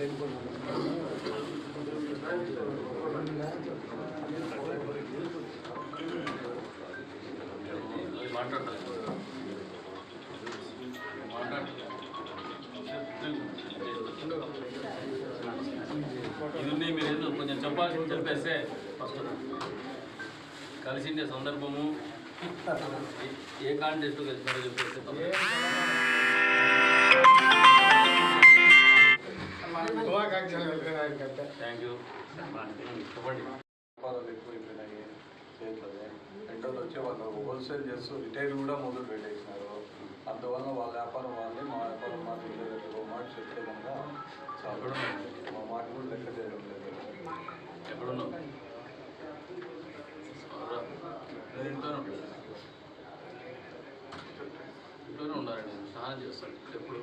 అది ఇది ఉన్నాయి మీరు ఏదో కొంచెం చెప్పాల్సి చెప్పేస్తే ఫస్ట్ కలిసిండే సందర్భము. ఏ- ఏ కాంటెస్ట్ కలిసినారో చెప్పేస్తే థ్యాంక్ యూ చెప్పండి వ్యాపారాలు ఎక్కువైపోయినాయి రెండోది వచ్చి వాళ్ళు హోల్సేల్ చేస్తూ రిటైల్ కూడా మొదలు పెట్టేసినారు. అందువల్ల వాళ్ళ వ్యాపారం వాళ్ళని మా వ్యాపారం లేదు ఒక మాట చెప్తే చాలా మా మాట కూడా లెక్క చేయడం లేదు ఎక్కడున్నావు? ఇంట్లోనే ఉండాలండి స్నానం చేస్తాను. ఎప్పుడు?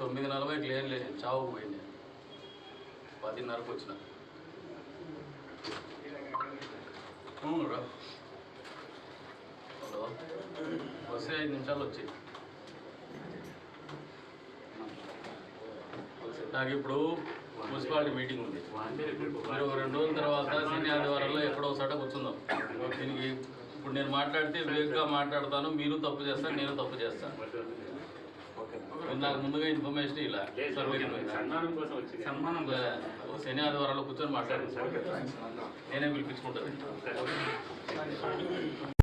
తొమ్మిది నలభైకి లేదు చావుకు పోయింది. పదిన్నరకు వచ్చిన. రా హలో. వస్తే ఐదు నిమిషాలు వచ్చి. నాకు ఇప్పుడు మున్సిపాలిటీ మీటింగ్ ఉంది. మీరు ఒక రెండు రోజుల తర్వాత శని ఆదివారంలో ఎక్కడో ఒకసారి కూర్చుందాం. దీనికి ఇప్పుడు నేను మాట్లాడితే వేగ్గా మాట్లాడతాను మీరు తప్పు చేస్తాను నేను తప్పు చేస్తాను. నాకు ముందుగా ఇన్ఫర్మేషన్ ఇలా సర్వే సన్మానం కోసం వచ్చింది సన్మానం శని ఆదివారాల్లో కూర్చొని మాట్లాడాను నేనే పిలిపించుకుంటాను